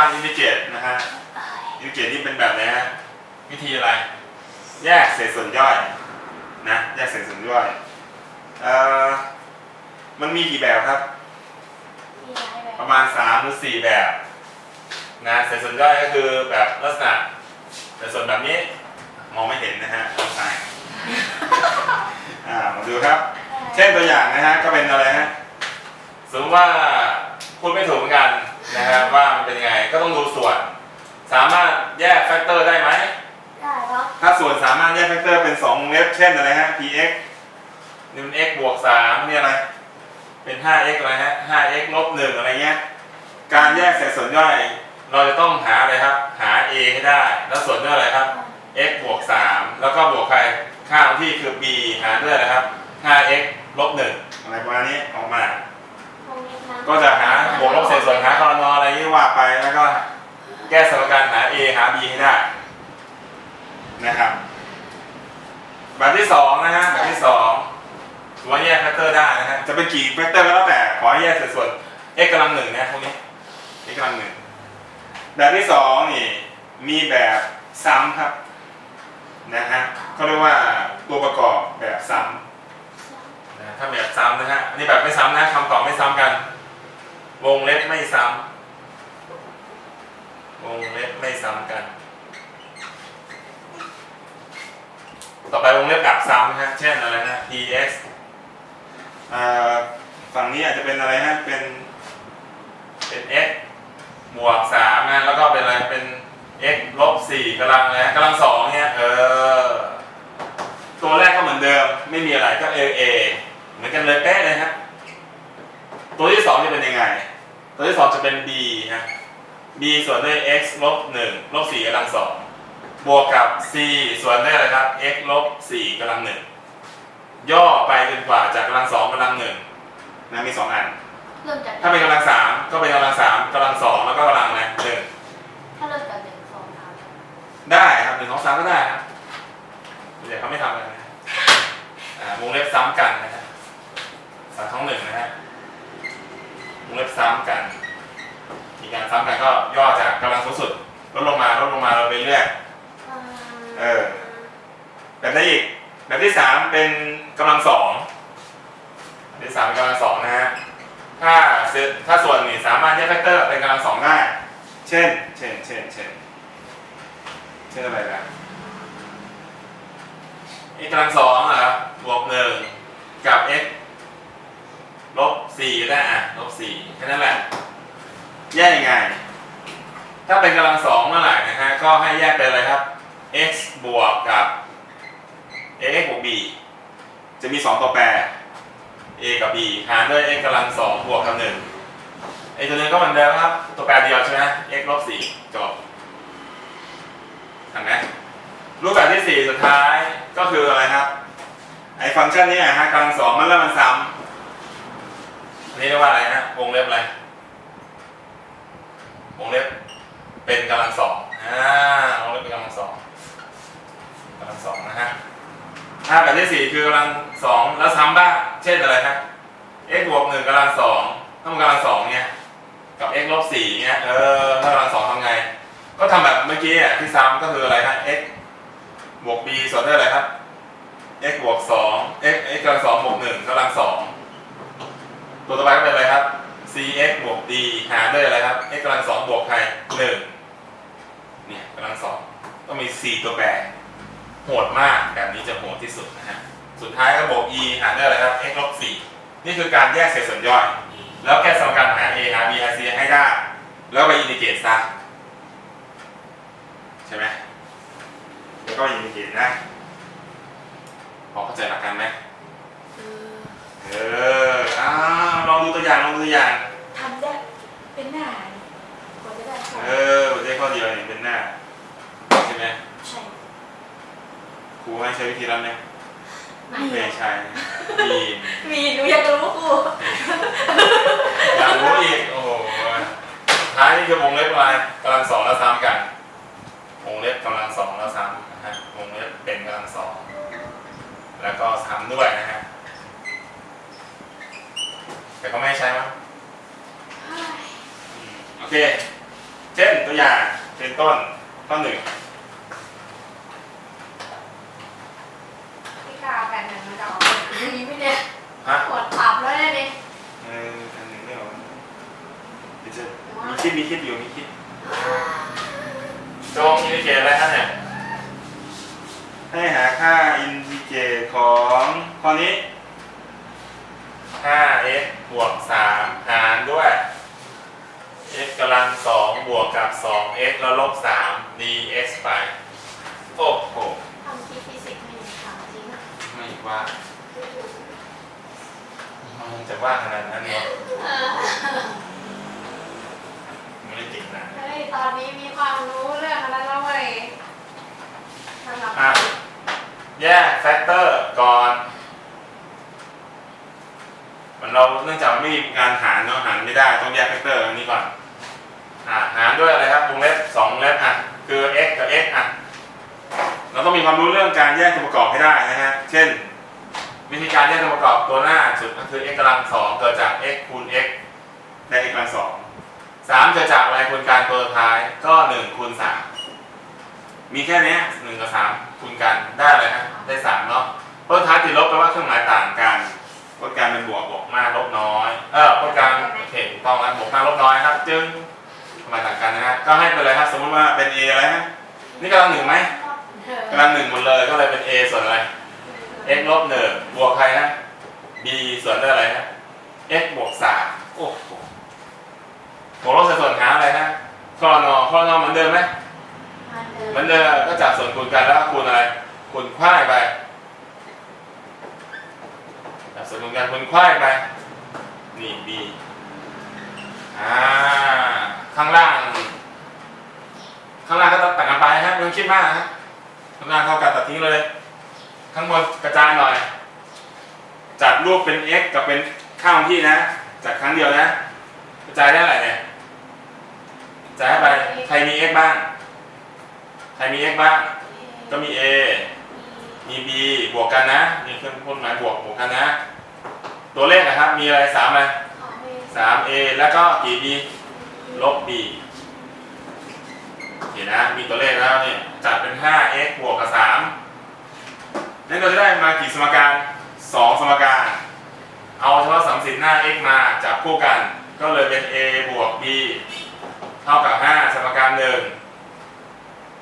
การอินทิเกรตนะฮะอินทิเกรตนี่เป็นแบบไหนฮะวิธีอะไร แยกเศษส่วนย่อยนะแยกเศษส่วนย่อยเอ่อมันมีกี่แบบครับมีหลายแบบประมาณ3หรือ4แบบนะเศษส่วนย่อยก็คือแบบลักษณะเศษส่วนแบบนี้มองไม่เห็นนะฮะต้องใช้อ่ามาดูครับ เช่นตัวอย่างนะฮะก็เป็นอะไรฮะสมมติว่าพูดไม่ถูกเหมือนกัน นะครับว่ามันเป็นยังไงก็ต้องดูส่วน สามารถแยกแฟกเตอร์ได้ไหม ได้ครับถ้าส่วนสามารถแยกแฟกเตอร์เป็น2วงเล็บเช่นอะไรฮะ px นี่มัน x บวก3นี่อะไร เป็น 5x อะไรฮะ 5x ลบ1อะไรเงี้ย การแยกเศษส่วนย่อย เราจะต้องหาอะไรครับ หา a ให้ได้ แล้วส่วนด้วยอะไรครับ x บวก3แล้วก็บวกใคร ค่าของที่คือ b หารด้วยนะครับ 5x ลบ1อะไรประมาณนี้ออกมาตรงนี้นะ ก็จะหาบวกลบเศษส่วนหาคอนออะไรที่ว่าไปแล้วก็แก้สมการหา a หา b ให้ได้นะครับแบบที่สองนะฮะแบบที่สองถือว่าแยกแฟกเตอร์ได้นะฮะจะเป็นกี่แฟกเตอร์ก็แล้วแต่ขอให้แยกเศษส่วน x กำลังหนึ่งนะพวกนี้ x กำลังหนึ่งแบบที่สองนี่มีแบบซ้ำครับนะฮะเขาเรียกว่าตัวประกอบแบบซ้ำ ถ้าแบบซ้ำนะฮะอันนี้แบบไม่ซ้ำนะคำตอบไม่ซ้ำกัน วงเล็บไม่ซ้ำวงเล็บไม่ซ้ำกัน ต่อไปวงเล็บกับซ้ำนะฮะเช่นอะไรนะ px อ่าฝั่งนี้อาจจะเป็นอะไรฮะเป็นเป็น x บวกสามนะแล้วก็เป็นอะไรเป็น x ลบสี่กำลังอะไรนะกำลังสองเนี่ยเออตัวแรกก็เหมือนเดิมไม่มีอะไรก็ a a เหมือนกันเลยเป๊ะเลยฮะตัวที่สองจะเป็นยังไง ตัวที่สองจะเป็น b ฮะ b ส่วนด้วย x ลบหนึ่งลบสี่กำลังสองบวกกับ c ส่วนด้วยอะไรครับ x ลบสี่กำลังหนึ่งย่อไปจนกว่าจากกำลังสองกำลังหนึ่งนะมีสองอัน เริ่มจากถ้าเป็นกำลังสามก็เป็นกำลังสามกำลังสองแล้วก็กำลังอะไรหนึ่งถ้าเริ่มจากหนึ่งสองสามได้ครับหนึ่งสองสามก็ได้ครับเดี๋ยวเขาไม่ทำกันนะอ่าวงเล็บซ้ำกันนะฮะ สามท้องหนึ่งนะฮะวงเล็บซ้ำกัน มีการซ้ำกันก็ย่อจากกำลังสูงสุดลดลงมาลดลงมาเราไปเรื่อยเออแบบไหนอีก แบบที่สามเป็นกำลังสองแบบที่สามเป็นกำลังสองนะฮะถ้าเซตถ้าส่วนนี่สามารถแยกแฟกเตอร์เป็นกำลังสองได้ เช่น เช่น เช่น เช่น เช่นอะไรนะ x กำลังสองเหรอบวกหนึ่งกับ x ลบสี่ก็ได้อะลบสี่แค่นั้นแหละ แยกยังไง ถ้าเป็นกำลังสองเมื่อไหร่นะฮะก็ให้แยกเป็นอะไรครับ x บวกกับ ax บวก b จะมีสองตัวแปร a กับ b หารด้วย x กำลังสองบวกกับหนึ่งไอตัวนึงก็เหมือนเดิมครับ ตัวแปรเดียวใช่ไหม x ลบสี่จบเห็นไหมรูปแบบที่สี่สุดท้ายก็คืออะไรครับ ไอฟังก์ชันนี้ฮะกำลังสองมันแล้วมันซ้ำ นนี้เรียกว่าอะไรฮะวงเล็บอะไรวงเล็บเป็นกำลังสองอ่าวงเล็บเป็นกำลังสองกำลังสองนะฮะถ้าแบบที่สี่คือกำลังสองแล้วซ้ำบ้าง เช่นอะไรครับ x บวกหนึ่งกำลังสองถ้ามันกำลังสองเนี่ยกับ x ลบสี่เนี่ยเออถ้ากำลังสองทำไง ก็ทำแบบเมื่อกี้อะที่ซ้ำก็คืออะไรฮะ x บวก b ส่วนด้วยอะไรครับ x บวกสอง x x กำลังสองบวกหนึ่งกำลังสอง ตัวต่อไปก็เป็นอะไรครับ cx บวก d หารด้วยอะไรครับ x กำลังสองบวกใครหนึ่งเนี่ยกำลังสองต้องมี c ตัวแปรโหดมากแบบนี้จะโหดที่สุดนะฮะสุดท้ายก็บวก e หารด้วยอะไรครับ x ลบสี่นี่คือการแยกเศษส่วนย่อย แล้วแก้สมการหา a หา b หา c ให้ได้ แล้วไปอินทิเกรตซะใช่ไหมแล้วก็อินดิเกรตนะพอเข้าใจหลักการไหม เออเอออ้าวลองดูตัวอย่างลองดูตัวอย่าง ทำได้เป็นหน้านี่กว่าจะได้เออหัวใจข้อเดียวเนี่ยเป็นหน้าใช่ไหมใช่ ครูให้ใช้วิธีนั้นไหมไม่ ไม่ใช่มีมีหนูอยากรู้ครูอยากรู้อีก โอ้โหสุดท้ายนี่คือวงเล็บอะไรกำลังสองแล้วซ้ำกัน วงเล็บกำลังสองแล้วซ้ำนะฮะ วงเล็บเป็นกำลังสอง แล้วก็ซ้ำด้วยนะฮะ แต่ก็ไม่ให้ใช้มั้ง เฮ้ย โอเค เช่น ช่นตัวอย่างเป็นต้นข้อหนึ่ง พี่กาแผ่นหนึ่งมันจะออกอย่างนี้ไหมเนี่ย ฮะ ปวดตับแล้วเนี่ยดิ เอออันหนึ่งไม่ออกเดี๋ยวจะมีคิดมีคิด อยู่มีคิดจงอินดิเกตอะไรครับเนี่ย ให้หาค่าอินดิเกตของข้อนี้ 5x บวก 3 หารด้วย x กำลัง 2 บวกกับ 2x แล้วลบ 3 dx ไป โอ้โหทำที่ฟิสิกส์ไม่มีทางจริงอะไม่ว่ามันจะว่าขนาดนั้นเนาะ เออ ไม่ได้จริงนะเฮ้ยตอนนี้มีความรู้เรื่องอะไรแล้วเว้ยสำหรับอะแยกแฟกเตอร์ก่อน มันเราเนื่องจากไม่มีการหารเนาะหารไม่ได้ต้องแยกแฟกเตอร์อันนี้ก่อนอะหารด้วยอะไรครับวงเล็บสองวงเล็บอะคือ x กับ x อะเราต้องมีความรู้เรื่องการแยกตัวประกอบให้ได้นะฮะ เช่น วิธีการแยกตัวประกอบตัวหน้าสุดก็คือ x กำลังสองเกิดจาก x คูณ x ได้ x กำลังสอง สามเกิดจากอะไรคูณการตัวสุดท้ายก็หนึ่งคูณสามมีแค่นี้หนึ่งกับสามคูณกันได้เลยฮะได้สามเนาะตัวสุดท้ายติดลบแปลว่าเครื่องหมายต่างกันพจน์การเป็นบวกบวกมากลบน้อยเออพจน์การโอเคถูกต้องแล้วบวกมากลบน้อยครับ จึงมาต่างกันนะฮะก็ให้ไปเลยครับ สมมติว่าเป็น a อะไรฮะนี่กำลังหนึ่งไหมกำลังหนึ่งหมดเลยก็เลยเป็น a ส่วนอะไร x ลบหนึ่งบวกใครฮะ b ส่วนด้วยอะไรฮะ x บวกสามโอ้โห บวกลบใส่ส่วนหาอะไรฮะคลอนอคลอนอเหมือนเดิมไหมมันเดิเหมือนเดิมก็จับส่วนคูณกันแล้วก็คูณอะไรคูณควายไปจับส่วนคูณกันคูณควายไป นี่ b อ่าข้างล่าง ข้างล่างก็ต้องตัดกันไปฮะไม่ต้องคิดมากฮะข้างล่างเท่ากันตัดทิ้งเลย ข้างบนกระจายหน่อย จัดรูปเป็น x กับเป็นข้างที่นะ จัดครั้งเดียวนะ กระจายได้อะไรเนี่ย กระจายไปใครมี x บ้าง ใครมี x บ้าง ก็มี a มี b บวกกันนะ มีเครื่องพ่นหมายบวกบวกกันนะ ตัวเลขนะครับ มีอะไรสามอะไรสาม a แล้วก็กี่ b ลบ b เห็นนะ มีตัวเลขแล้วเนี่ยจัดเป็น 5x บวกกับ 3 นั่นเราจะได้มากี่สมการ 2 สมการ เอาเฉพาะสัมสิทธิ์หน้า x มาจับคู่กัน ก็เลยเป็น a บวก b เท่ากับ5สมการหนึ่ง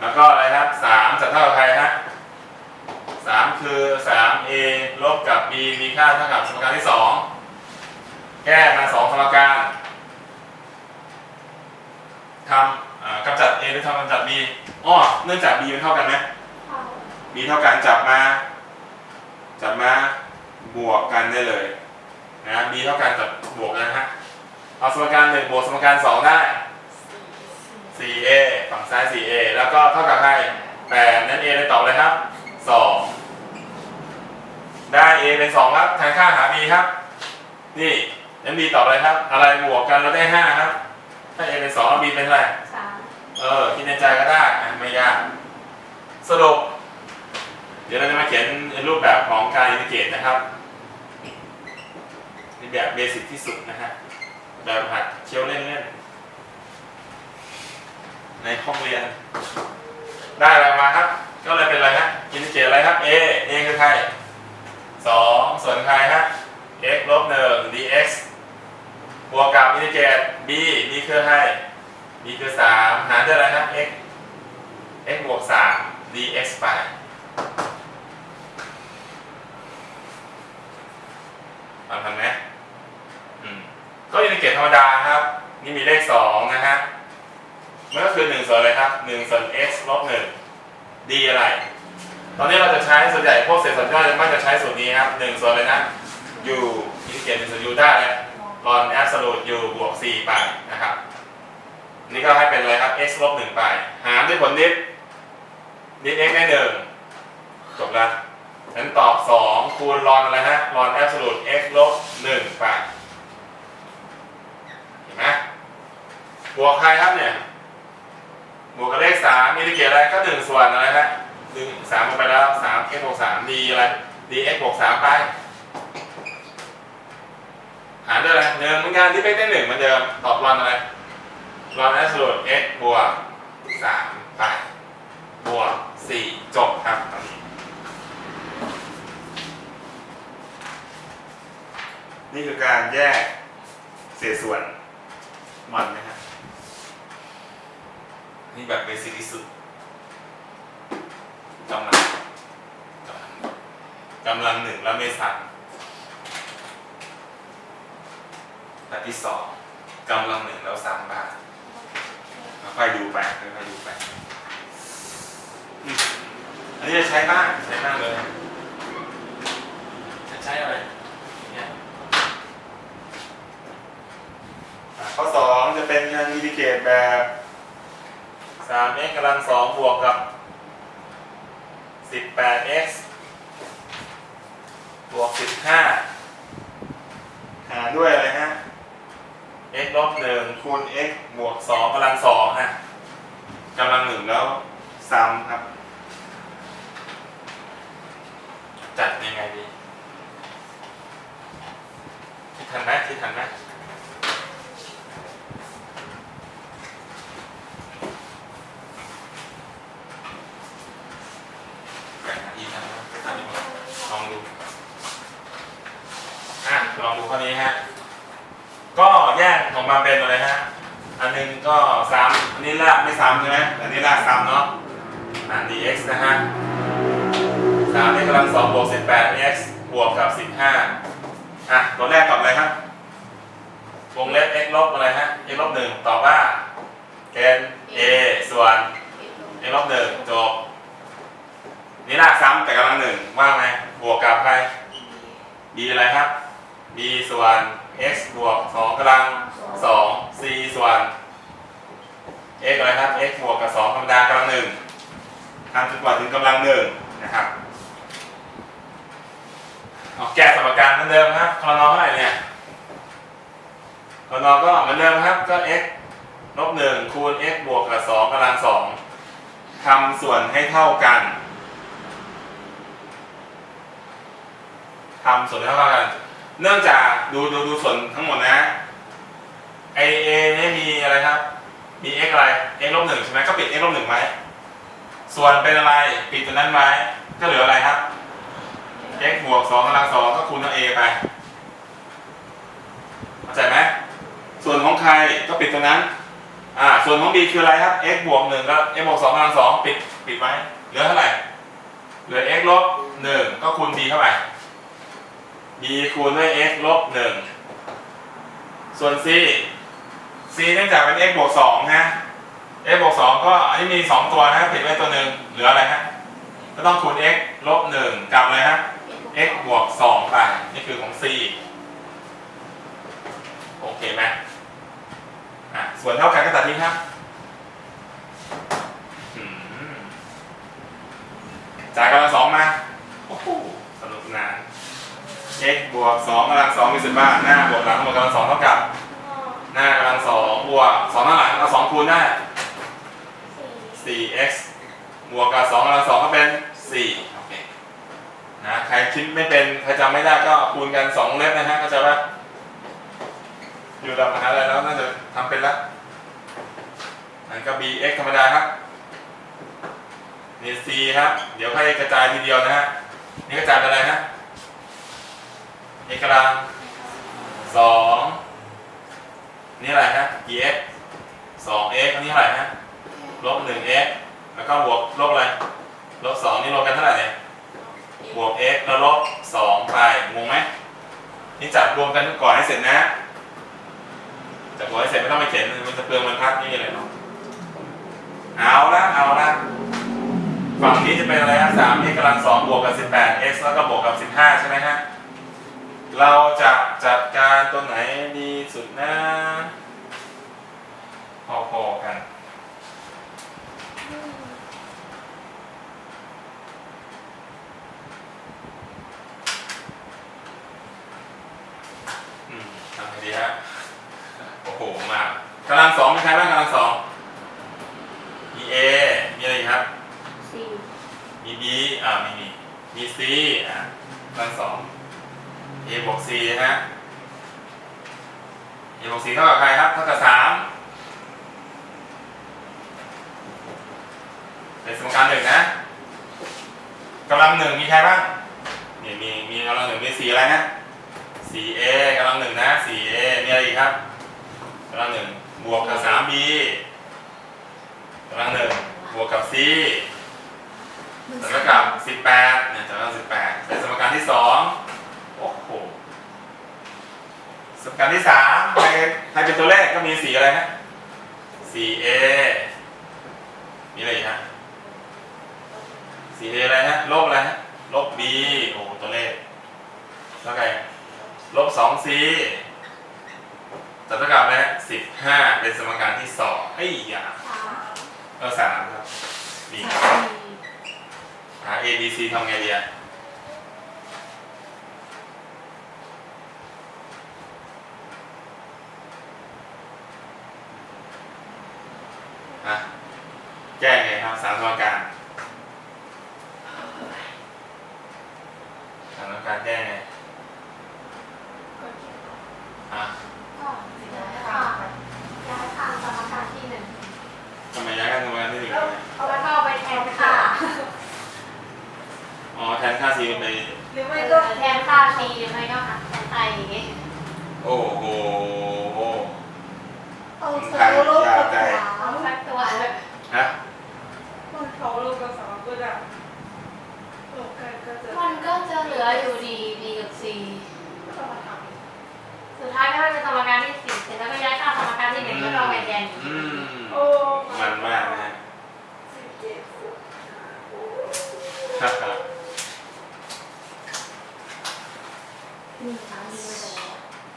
แล้วก็อะไรครับ3จะเท่ากับใครฮะ3คือ 3a ลบกับ b มีค่าเท่ากับสมการที่2แก้มา2สมการทำอ่ากำจัด a หรือทำกำจัด b อ้อเนื่องจาก b มันเท่ากันไหม b เท่ากันจับมา จับมาบวกกันได้เลยนะ b เท่ากันจับบวกกันนะฮะเอาสมการหนึ่งบวกสมการสองได้ 4a ฝั่งซ้าย 4a แล้วก็เท่ากับใคร8นั้น a เลยตอบเลยครับ 2 ได้ a เป็น 2 ครับแทนค่าหา b ครับ นี่นั้น b ตอบอะไรครับ อะไรบวกกันแล้วได้ 5 ครับ ถ้า a เป็น 2 แล้ว b เป็นเท่าไหร่สามเออคิดในใจก็ได้อะไม่ยากสรุป เดี๋ยวเราจะมาเขียนในรูปแบบของการอินทิเกรตนะครับในแบบเบสิกที่สุดนะฮะแบบหัดเคี้ยวเล่นๆ ในห้องเรียน ได้อะไรมาครับ ก็เลยเป็นอะไรฮะอินทิเกรตอะไรครับ a a คือใครสองส่วนใครฮะ x ลบหนึ่ง dx บวกกับอินทิเกรต b b คือใคร b คือสามหารด้วยอะไรครับ x x บวกสาม dx ไปฟังทันไหมอืมก็อินทิเกรตธรรมดาครับ นี่มีเลขสองนะฮะ มันก็คือหนึ่งส่วนอะไรครับหนึ่งส่วน x ลบหนึ่ง d อะไร ตอนนี้เราจะใช้ส่วนใหญ่พวกเศษส่วนย่อยจะมักจะใช้สูตรนี้ครับหนึ่งส่วนเลยนะ u อินทิเกรตหนึ่งส่วน u ได้เลยลอนแอบสูตร u บวก c ไปนะครับ นี่ก็ให้เป็นอะไรครับ x ลบหนึ่งไป หารด้วยผลดิฟดิฟ x ได้หนึ่งจบละนั้นตอบสองคูณลอนอะไรฮะลอนแอบสูตร x ลบหนึ่งไป เห็นไหมบวกใครครับเนี่ย บวกกับเลขสามอินทิเกรตอะไรก็หนึ่งส่วนอะไรฮะดึงสามลงไปแล้วสาม x บวกสาม d อะไร d x บวกสามไป หารด้วยอะไรหนึ่งเหมือนกันที่เป๊กได้หนึ่งเหมือนเดิมตอบรอนอะไรลอนแอสโซด x บวกสามไปบวกสี่จบครับตอนนี้นี่คือการแยกเศษส่วนมัน นะฮะนี่แบบเบสิกที่สุดกำลังกำลังกำลังหนึ่งแล้วไม่สั่นแบบที่สองกำลังหนึ่งแล้วสามบ้างค่อยๆดูไปค่อยๆดูไปอืมอันนี้จะใช้บ้างใช้บ้างเลย จะใช้อะไรอย่างเนี่ยอะข้อสองจะเป็นงานอินดิเกตแบบ 3x กำลัง2บวกกับ 18x บวก 15 หารด้วยอะไรฮะ x ลบ1คูณ x บวก2กำลัง2ฮะกำลัง1แล้วซ้ำครับ จัดยังไงดี คิดทันไหมคิดทันไหม แบ่งหน้าที่กันนะอันนี้ลองดู อะ ลองดูข้อนี้ฮะ ก็แยกออกมาเป็นอะไรฮะ อันหนึงก็ซ้ำอันนี้ลากไม่ซ้ำใช่ไหมอันนี้ลากซ้ำเนาะอ่า dx นะฮะสามในกำลังสองบวกสิบแปด x บวกกับสิบห้าอะตัวแรกตอบอะไรครับวงเล็บ x ลบอะไรฮะ x ลบหนึ่งตอบว่าเกณฑ์ a ส่วน x ลบหนึ่งจบนี่ลากซ้ำแต่กำลังหนึ่งว่าไงบวกกับใคร b อะไรครับ b ส่วน x บวกสองกำลังสอง c ส่วน x อะไรครับ x บวกกับสองธรรมดากำลังหนึ่งทำจนกว่าถึงกำลังหนึ่งนะครับ เอาแก้สมการเหมือนเดิมครับคอนอเท่าไหร่เนี่ยคอนอก็เหมือนเดิมครับ ก็ x ลบหนึ่งคูณ x บวกกับสองกำลังสองทำส่วนให้เท่ากันทำส่วนให้เท่ากัน เนื่องจากดูดูดูส่วนทั้งหมดนะไอเอนี่มีอะไรครับ มี x อะไร x ลบหนึ่งใช่ไหมก็ปิด x ลบหนึ่งไว้ ส่วนเป็นอะไร ปิดตัวนั้นไว้ ก็เหลืออะไรครับ x บวกสองกำลังสองก็คูณตัว a ไปเข้าใจไหมส่วนของใครก็ปิดตัวนั้นอ่าส่วนของ b คืออะไรครับ x บวกหนึ่งก็ x บวกสองกำลังสองปิดปิดไว้เหลือเท่าไหร่เหลือ x ลบหนึ่งก็คูณ b เข้าไป b คูณด้วย x ลบหนึ่งส่วน c c เนื่องจากเป็น x บวกสองนะ x บวกสองก็อันนี้มีสองตัวนะผิดไว้ตัวหนึ่งเหลืออะไรฮะก็ต้องคูณ x ลบหนึ่งกับอะไรฮะ x บวกสองไป นี่คือของ c โอเคไหมอะส่วนเท่ากันก็ตัดทิ้งครับอืมจ่ายกำลังสองมา โอ้โหสนุกสนาน x บวกสองกำลังสองมีสิบบ้าหน้าบวกหลังบวกกำลังสองเท่ากับ หน้ากำลังสองบวกสองข้างหลังเอาสองคูณได้ 4x บวกกับ2กำลังสองก็เป็น4โอเค นะใครคิดไม่เป็นใครจำไม่ได้ก็คูณกัน2เล็บนะฮะเข้าใจปะอยู่ระดับมหาลัยแล้วน่าจะทำเป็นแล้วนั่นก็ bx ธรรมดาครับนี่ c ครับเดี๋ยวให้กระจายทีเดียวนะฮะนี่กระจายเป็นอะไรฮะ x กำลังสองนี่อะไรฮะ dx 2x อันนี้เท่าไหร่ฮะลบหนึ่ง x แล้วก็บวกลบอะไรลบสองนี่ลบกันเท่าไหร่เนี่ย บวก x แล้วลบสองไปงงไหมนี่จับรวมกันก่อนให้เสร็จนะจับก่อนให้เสร็จไม่ต้องไปเขียนมันจะเปลืองบรรทัดนี่เลยเนาะเอาละเอาละฝั่งนี้จะเป็นอะไรฮะสาม x กำลังสองบวกกับสิบแปด x แล้วก็บวกกับสิบห้าใช่ไหมฮะเราจะจัดการตัวไหนดีสุดนะ กำลังสองมีใครบ้างกำลังสองมีเอมีอะไรครับ C มีบีอ่ามีมีมีซีอ่ากำลังสองเอบวกซีฮะเอบวกซีเท่ากับใครครับเท่ากับสามเป็นสมการหนึ่งนะกำลังหนึ่งมีใครบ้างนี่มีมีกำลังหนึ่งมีสีอะไรนะสีเอกำลังหนึ่งนะสีเอมีอะไรอีกครับกำลังหนึ่ง บวกกับสามบีกำลังหนึ่งบวกกับซีแล้วกับสิบแปดเนี่ยกำลังสิบแปดเป็นสมการที่สองโอ้โหสมการที่สามใครใครเป็นตัวเลขก็มีสีอะไรนะสีเอมีอะไรอีกฮะสีอะไรฮะลบอะไรฮะลบ b โอ้โหตัวเลขแล้วไงลบสอง c จัดเท่ากับอะไรฮะสิบห้าเป็นสมการที่สองไอ้ยอย่าสามเออสามครับดีครับหา a b c ทำไงดีอะอะแก้ไงครับสามสมการ โอ้โห เอาเซลล์โลกกับสาอาวสักตัฮะ คนเขาโลูกก็สองลกกันก็จะมันก็จะเหลืออยู่ดีดีกับ C ก็สุดท้ายไม่ว่าจะสมการที่สี่เสร็จแล้วก็ย้ายข้าสมการที่หนึ่งก็ลองไปแดนอี